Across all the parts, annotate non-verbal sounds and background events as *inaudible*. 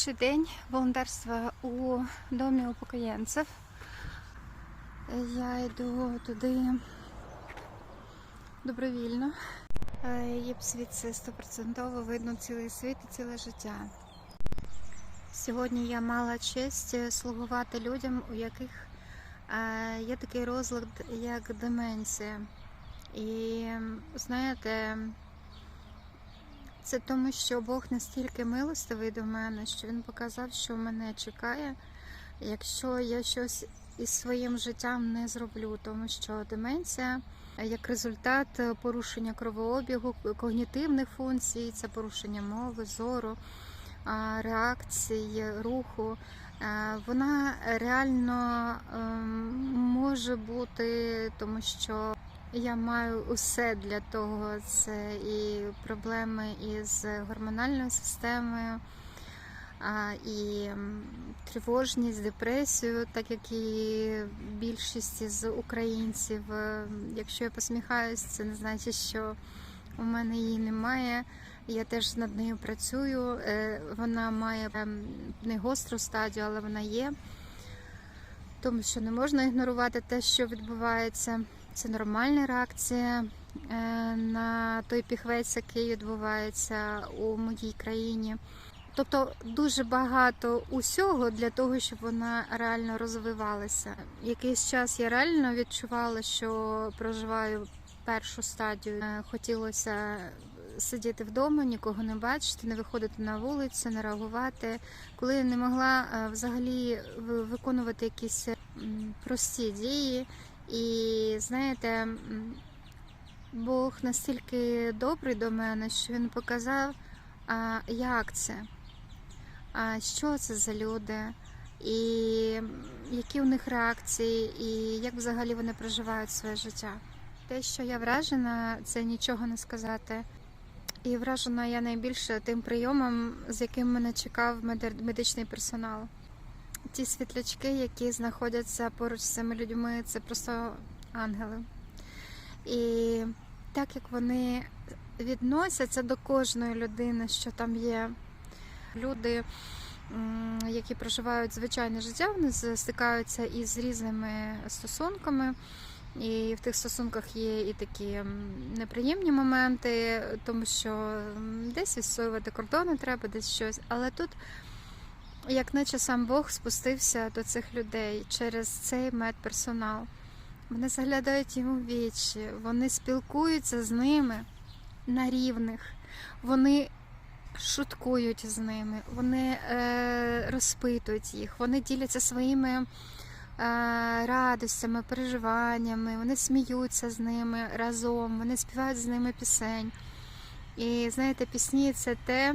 Перший день волонтерства у домі упокоєнців. Я йду туди добровільно. Е, Є б звідси стопроцентово видно цілий світ і ціле життя. Сьогодні я мала честь е, слугувати людям, у яких е, є такий розлад, як деменція. І знаєте, це тому, що Бог настільки милостивий до мене, що він показав, що мене чекає, якщо я щось із своїм життям не зроблю, тому що деменція як результат порушення кровообігу, когнітивних функцій, це порушення мови, зору, а, реакцій, руху. Е, Вона реально ем, може бути, тому що я маю усе для того. Це і проблеми із гормональною системою, і тривожність, депресію, так як і більшість із українців. Е, Якщо я посміхаюсь, це не значить, що у мене її немає. Я теж над нею працюю. Е, Вона має ем, не гостру стадію, але вона є. Тому що не можна ігнорувати те, що відбувається. Це нормальна реакція е, на той піхвець, який відбувається у моїй країні. Тобто дуже багато усього для того, щоб вона реально розвивалася. Якийсь час я реально відчувала, що проживаю першу стадію. Е, Хотілося сидіти вдома, нікого не бачити, не виходити на вулицю, не реагувати. Коли я не могла е, взагалі виконувати якісь прості дії. І знаєте, Бог настільки добрий до мене, що він показав, як це, а, що це за люди, і які у них реакції, і як взагалі вони проживають своє життя. Те, що я вражена, це нічого не сказати. І вражена я найбільше тим прийомом, з яким мене чекав меди- медичний персонал. Ті світлячки, які знаходяться поруч з цими людьми, це просто ангели. І так як вони відносяться до кожної людини, що там є, люди, які проживають звичайне життя, вони стикаються із різними стосунками. І в тих стосунках є і такі неприємні моменти, тому що десь відстоювати кордони треба, десь щось. Але тут, як наче сам Бог спустився до цих людей через цей медперсонал. Вони заглядають їм у вічі, вони спілкуються з ними на рівних, вони шуткують з ними, вони е, розпитують їх, вони діляться своїми е, радостями, переживаннями, вони сміються з ними разом, вони співають з ними пісень. І знаєте, пісні це те,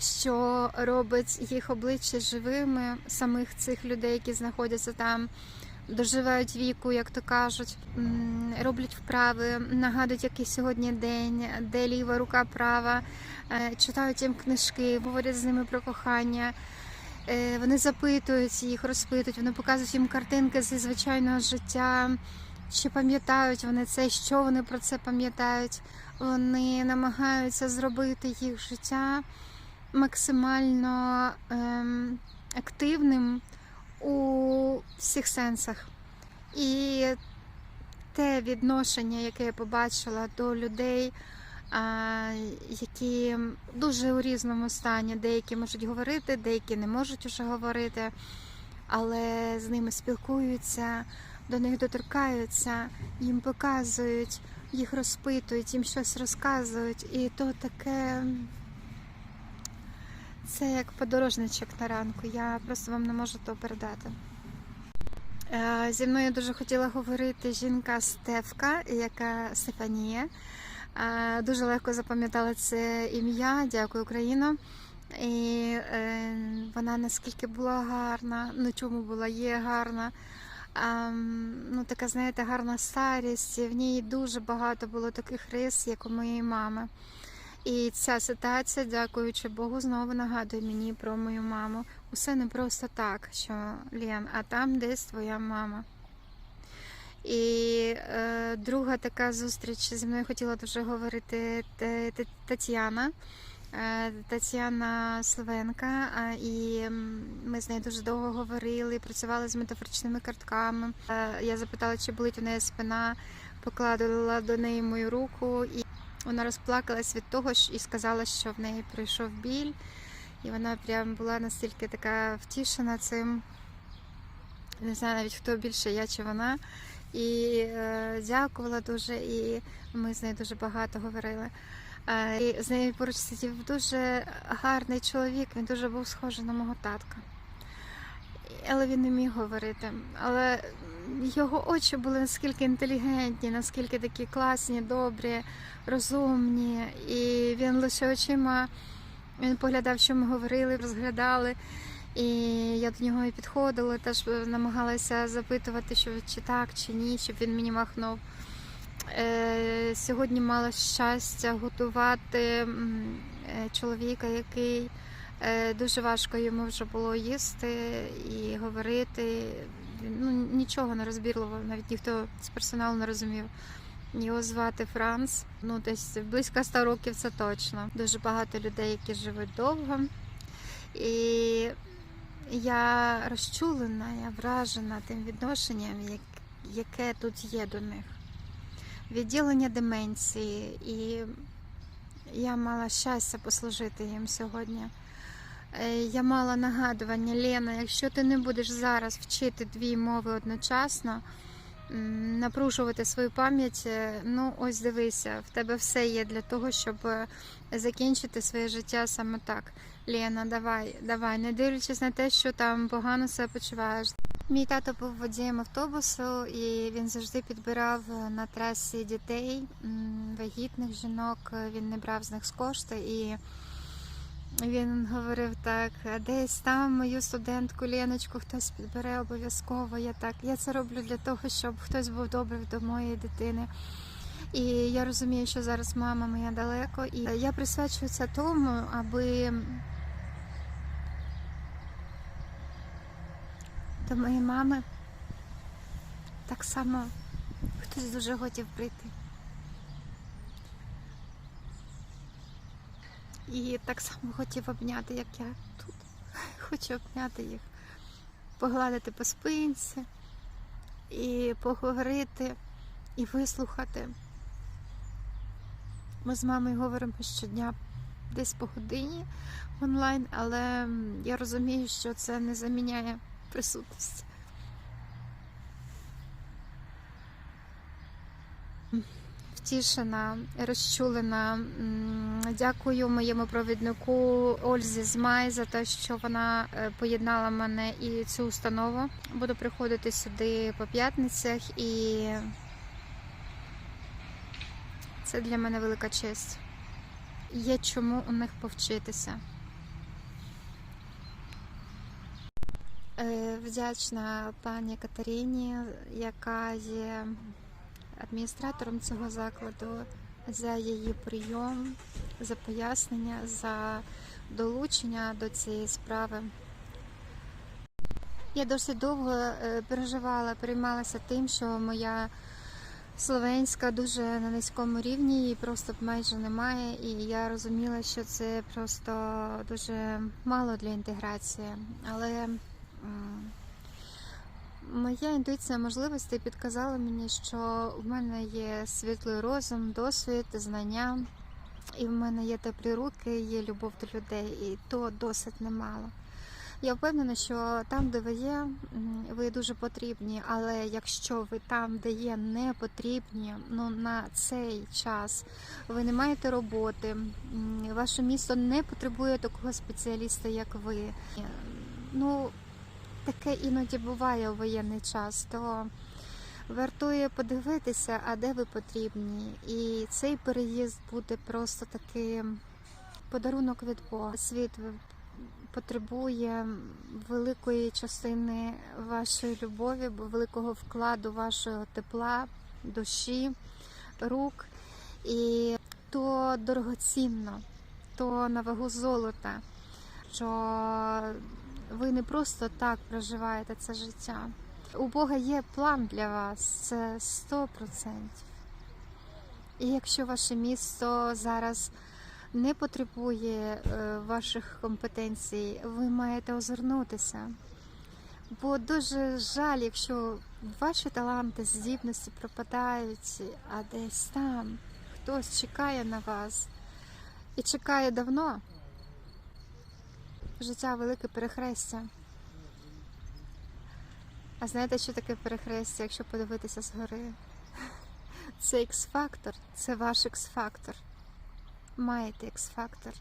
що робить їх обличчя живими, самих цих людей, які знаходяться там доживають віку, як то кажуть, роблять вправи, нагадують, який сьогодні день, де ліва рука права, е, читають їм книжки, говорять з ними про кохання. Е, Вони запитують їх, розпитують, вони показують їм картинки зі звичайного життя. Чи пам'ятають вони це, що вони про це пам'ятають? Вони намагаються зробити їх життя максимально ем, активним у всіх сенсах. І те відношення, яке я побачила до людей, які дуже у різному стані, деякі можуть говорити, деякі не можуть уже говорити, але з ними спілкуються, до них доторкаються, їм показують, їх розпитують, їм щось розказують. І то таке. Це як подорожничок на ранку. Я просто вам не можу то передати. Е, Зі мною дуже хотіла говорити жінка Стевка, яка Стефанія. Е, Дуже легко запам'ятала це ім'я. Дякую, Україно. І е, вона наскільки була гарна, ну чому була, є гарна. А, ну, така, знаєте, гарна старість. і В ній дуже багато було таких рис, як у моєї мами. І ця ситуація, дякуючи Богу, знову нагадує мені про мою маму. Усе не просто так, що Лен, а там десь твоя мама. І е, друга така зустріч зі мною хотіла дуже говорити Тетяна. Е, Тетяна Словенка, і ми з нею дуже довго говорили, працювали з метафоричними картками. Е, Я запитала, чи болить у неї спина, покладала до неї мою руку, вона розплакалась від того і сказала, що в неї пройшов біль. І вона прям була настільки така втішена цим. Не знаю навіть хто більше, я чи вона. І е, дякувала дуже, і ми з нею дуже багато говорили. Е, І з нею поруч сидів дуже гарний чоловік, він дуже був схожий на мого татка. Але він не міг говорити. Але його очі були наскільки інтелігентні, наскільки такі класні, добрі, розумні. І він лише очима він поглядав, що ми говорили, розглядали. І я до нього і підходила, теж намагалася запитувати, що чи так, чи ні, щоб він мені махнув. Е, сьогодні мала щастя готувати е, чоловіка, який е, дуже важко йому вже було їсти і говорити. Ну, нічого не розбірливо, навіть ніхто з персоналу не розумів. Його звати Франц. Ну, десь близько 100 років це точно. Дуже багато людей, які живуть довго. І я розчулена, я вражена тим відношенням, яке тут є до них. Відділення деменції, і я мала щастя послужити їм сьогодні. Е, Я мала нагадування, Лена, якщо ти не будеш зараз вчити дві мови одночасно, напружувати свою пам'ять, е, ну ось дивися, в тебе все є для того, щоб е, закінчити своє життя саме так. Лена, давай, давай, не дивлячись на те, що там погано себе почуваєш. Мій тато був водієм автобусу, і він завжди підбирав на трасі дітей, вагітних жінок. Він не брав з них з кошти і. Він говорив так, десь там мою студентку Леночку хтось підбере обов'язково. Я так, я це роблю для того, щоб хтось був добрий до моєї дитини. І я розумію, що зараз мама моя далеко, і я присвячую тому, аби до моєї мами так само хтось дуже хотів прийти. І так само хотів обняти, як я тут. *laughs* Хочу обняти їх, погладити по спинці і поговорити, і вислухати. Ми з мамою говоримо щодня десь по годині онлайн, але я розумію, що це не заміняє присутність. Втішена, розчулена. М, Дякую моєму провіднику Ользі Змай за те, що вона е, поєднала мене і цю установу. Буду приходити сюди по п'ятницях, і це для мене велика честь. Є чому у них повчитися. Е, Вдячна пані Катерині, яка є адміністратором цього закладу, за її прийом, за пояснення, за долучення до цієї справи. Я досить довго е, переживала, переймалася тим, що моя словенська дуже на низькому рівні, її просто майже немає, і я розуміла, що це просто дуже мало для інтеграції. Але Моя інтуїція можливостей підказала мені, що в мене є світлий розум, досвід, знання, і в мене є теплі руки, є любов до людей, і то досить немало. Я впевнена, що там, де ви є, ви дуже потрібні, але якщо ви там, де є, не потрібні, ну на цей час ви не маєте роботи, ваше місто не потребує такого спеціаліста, як ви. Ну, таке іноді буває у воєнний час, то вартує подивитися, а де ви потрібні. І цей переїзд буде просто таким подарунок від Бога. Світ потребує великої частини вашої любові, великого вкладу вашого тепла, душі, рук. І то дорогоцінно, то на вагу золота, що ви не просто так проживаєте це життя. У Бога є план для вас, це 100%. І якщо ваше місто зараз не потребує е, ваших компетенцій, ви маєте озирнутися. Бо дуже жаль, якщо ваші таланти, здібності пропадають, а десь там хтось чекає на вас і чекає давно. Життя велике перехрестя. А знаєте, що таке перехрестя, якщо подивитися згори? *laughs* Це X-фактор, це ваш X-фактор. Маєте X-фактор.